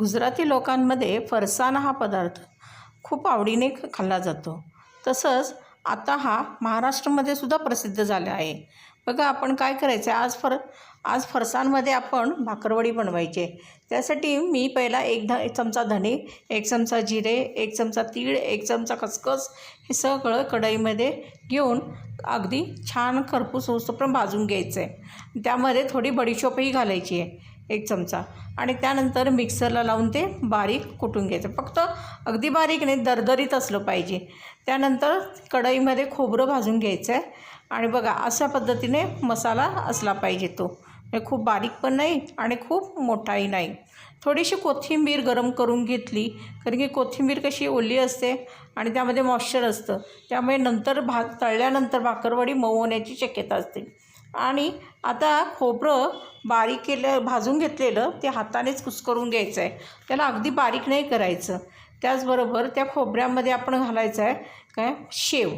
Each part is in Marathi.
गुजराती लोकांमध्ये फरसाण हा पदार्थ खूप आवडीने ख खाल्ला जातो. तसंच आता हा महाराष्ट्रामध्ये सुद्धा प्रसिद्ध झाला आहे. बघा आपण काय करायचं? आहे आज फर आज फरसाणमध्ये आपण भाकरवडी बनवायची. आहे त्यासाठी मी पहिला एक ध एक चमचा धणे एक चमचा जिरे एक चमचा तीळ एक चमचा खसखस हे सगळं कढईमध्ये घेऊन अगदी छान खरपूस पण भाजून घ्यायचं. आहे त्यामध्ये थोडी बडीशोपही घालायची आहे. एक चमचा. आणि त्यानंतर मिक्सरला लावून ते बारीक कुटून घ्यायचं. फक्त अगदी बारीक नाही दरदरीत असलं पाहिजे. त्यानंतर कढईमध्ये खोबरं भाजून घ्यायचं आहे आणि बघा अशा पद्धतीने मसाला असला पाहिजे तो. म्हणजे खूप बारीक पण नाही आणि खूप मोठाही नाही. थोडीशी कोथिंबीर गरम करून घेतली कारण की कोथिंबीर कशी ओली असते आणि त्यामध्ये मॉइश्चर असतं. त्यामुळे नंतर भात तळल्यानंतर भाकरवडी मऊ होण्याची शक्यता असते. आणि आता खोबरं बारीक केलं भाजून घेतलेलं ते हातानेच कुस्करून घ्यायचं आहे त्याला अगदी बारीक नाही करायचं. त्याचबरोबर त्या खोबऱ्यामध्ये आपण घालायचं आहे काय? शेव.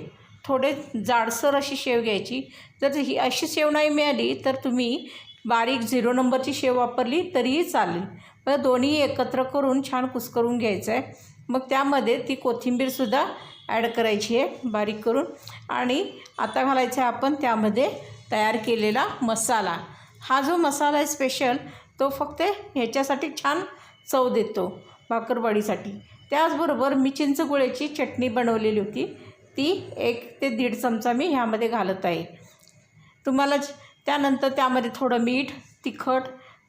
थोडे जाडसर अशी शेव घ्यायची. जर ही अशी शेव नाही मिळाली तर तुम्ही बारीक झिरो नंबरची शेव वापरली तरीही चालेल. मग दोन्ही एकत्र करून छान कुस्करून घ्यायचं आहे मग त्यामध्ये ती कोथिंबीरसुद्धा ॲड करायची आहे बारीक करून. आणि आता घालायचं आहे आपण त्यामध्ये तयार केलेला मसाला. हा जो मसाला आहे स्पेशल तो फक्त ह्याच्यासाठी छान चव देतो भाकरवाडीसाठी. त्याचबरोबर मी चिंचगुळ्याची चटणी बनवलेली होती. ती एक ते दीड चमचा मी ह्यामध्ये घालत आहे. तुम्हाला त्यानंतर त्यामध्ये थोडं मीठ तिखट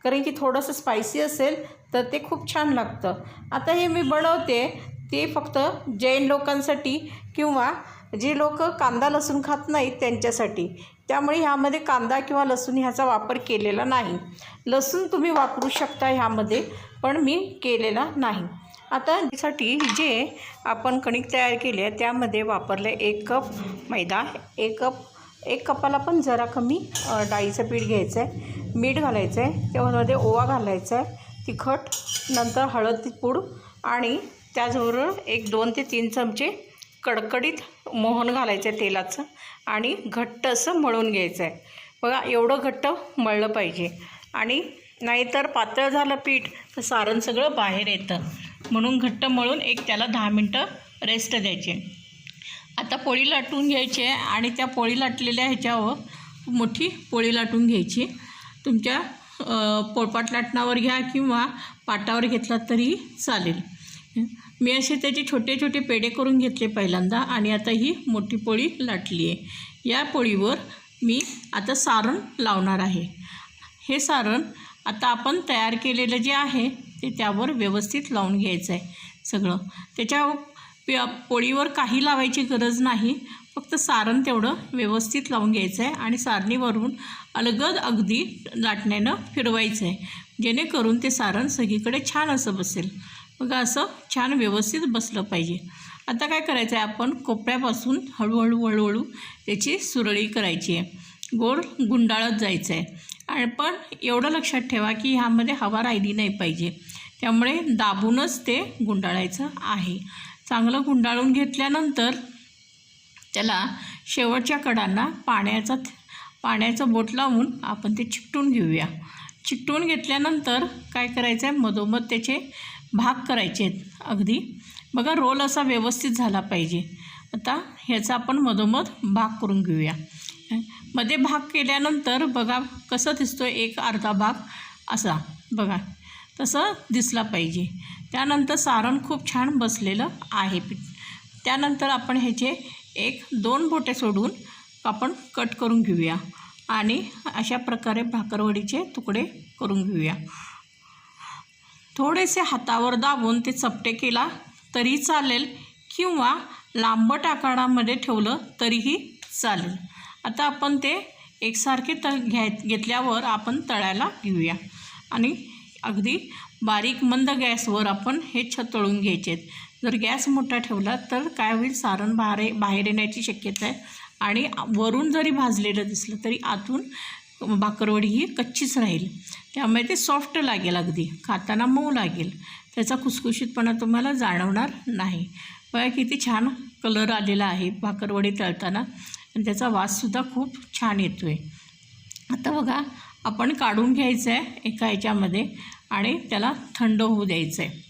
कारण की थोडंसं स्पायसी असेल तर ते खूप छान लागतं. आता हे मी बनवते ते फक्त जैन लोकांसाठी किंवा जे लोक कांदा लसूण खात नाहीत त्यांच्यासाठी. त्यामुळे ह्यामध्ये कांदा किंवा लसूण ह्याचा वापर केलेला नाही. लसूण तुम्ही वापरू शकता ह्यामध्ये पण मी केलेला नाही. आता साठी जे आपण कणिक तयार केली आहे त्यामध्ये वापरले एक कप मैदा एक कप एक कपाला पण जरा कमी डाळीचं पीठ घ्यायचं आहे मीठ घालायचं आहे त्यामध्ये ओवा घालायचा आहे तिखट नंतर हळद पूड आणि त्याचबरोबर एक दोन ते तीन चमचे कडकडीत मोहन घालायचं आहे तेलाचं आणि घट्ट असं मळून घ्यायचं आहे बघा एवढं घट्ट मळलं पाहिजे. आणि नाहीतर पातळ झालं पीठ तर सारण सगळं बाहेर येतं. म्हणून घट्ट मळून एक त्याला दहा मिनटं रेस्ट द्यायचे. आता पोळी लाटून घ्यायची आहे आणि त्या पोळी लाटलेल्या ह्याच्यावर मोठी पोळी लाटून घ्यायची. तुमच्या पोळपाट लाटणावर घ्या किंवा पाटावर घेतला तरी चालेल. मी असे त्याचे छोटे छोटे पेढे करून घेतले पहिल्यांदा आणि आता ही मोठी पोळी लाटली आहे. या पोळीवर मी आता सारण लावणार आहे. हे सारण आता आपण तयार केलेलं जे आहे ते त्यावर व्यवस्थित लावून घ्यायचं आहे सगळं. त्याच्या पे पोळीवर काही लावायची गरज नाही. फक्त सारण तेवढं व्यवस्थित लावून घ्यायचं आहे आणि सारणीवरून अलगद अगदी लाटण्यानं फिरवायचं आहे. जेणेकरून ते सारण सगळीकडे छान असं बसेल. बघा असं छान व्यवस्थित बसलं पाहिजे. आता काय करायचं आहे आपण? कोपऱ्यापासून हळूहळू हळूहळू त्याची सुरळी करायची आहे. गोड गुंडाळत जायचं आहे आणि पण एवढं लक्षात ठेवा की ह्यामध्ये हवा राहिली नाही पाहिजे. त्यामुळे दाबूनच ते गुंडाळायचं आहे. चांगलं गुंडाळून घेतल्यानंतर त्याला शेवटच्या कडांना पाण्याचा पाण्याचं बोट लावून आपण ते चिकटून घेऊया. चिकटून घेतल्यानंतर काय करायचं आहे मधोमध त्याचे भाग करायचे आहेत अगदी. बघा रोल असा व्यवस्थित झाला पाहिजे. आता ह्याचा आपण मधोमध भाग करून घेऊया. मध्ये भाग केल्यानंतर बघा कसं दिसतो एक अर्धा भाग असा. बघा तसं दिसला पाहिजे. त्यानंतर सारण खूप छान बसलेलं आहे पीठ. त्यानंतर आपण ह्याचे एक दोन बोटे सोडून आपण कट करून घेऊया. आणि अशा प्रकारे भाकरवडीचे तुकडे करून घेऊया. थोडेसे हातावर दाबून ते चपटे केला तरी चालेल किंवा लांबट आकारामध्ये ठेवलं तरीही चालेल. आता आपण ते एकसारखे त घ्याय घेतल्यावर आपण तळायला घेऊया. आणि अगदी बारीक मंद गॅसवर आपण हे छ तळून घ्यायचे आहेत जर गॅस मोठा ठेवला तर काय होईल? सारण बाहेर बाहेर येण्याची शक्यता आहे. आणि वरून जरी भाजलेलं दिसलं तरी आतून भाकरवडी ही कच्चीच राहील. त्यामुळे ते सॉफ्ट लागेल अगदी. खाताना मऊ लागेल. त्याचा खुसखुशीतपणा तुम्हाला जाणवणार नाही. बघा किती छान कलर आलेला आहे भाकरवडी तळताना. आणि त्याचा वाससुद्धा खूप छान येतो आहे आता बघा आपण काढून घ्यायचं आहे एका ह्याच्यामध्ये आणि त्याला थंड होऊ द्यायचं आहे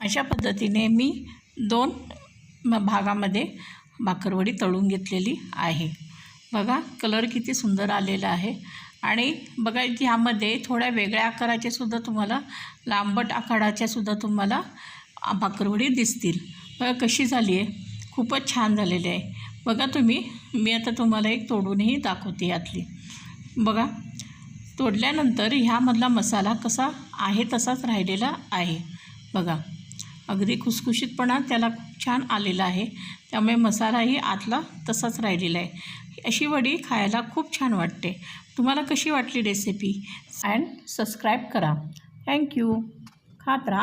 अशा पद्धतीने मी दोन म- भागामध्ये भाकरवडी तळून घेतलेली आहे. बघा कलर किती सुंदर आलेला आहे. आणि बघा ह्यामध्ये थोड्या वेगळ्या आकाराचे सुद्धा तुम्हाला लांबट आकाराच्या सुद्धा तुम्हाला भाकरवडी दिसतील. बघा कशी झाली आहे. खूपच छान झालेली आहे. बघा तुम्ही मी आता तुम्हाला एक तोडूनही दाखवते यातली. बघा तोडल्यानंतर ह्यामधला मसाला कसा आहे तसाच राहिलेला आहे. बघा. अगदी खुसखुशीतपणा त्याला खूप छान आलेला आहे. त्यामुळे मसालाही आतला तसाच राहिलेला आहे. अशी वडी खायला खूप छान वाटते. तुम्हाला कशी वाटली रेसिपी अँड सबस्क्राईब करा. थँक्यू खात राहा.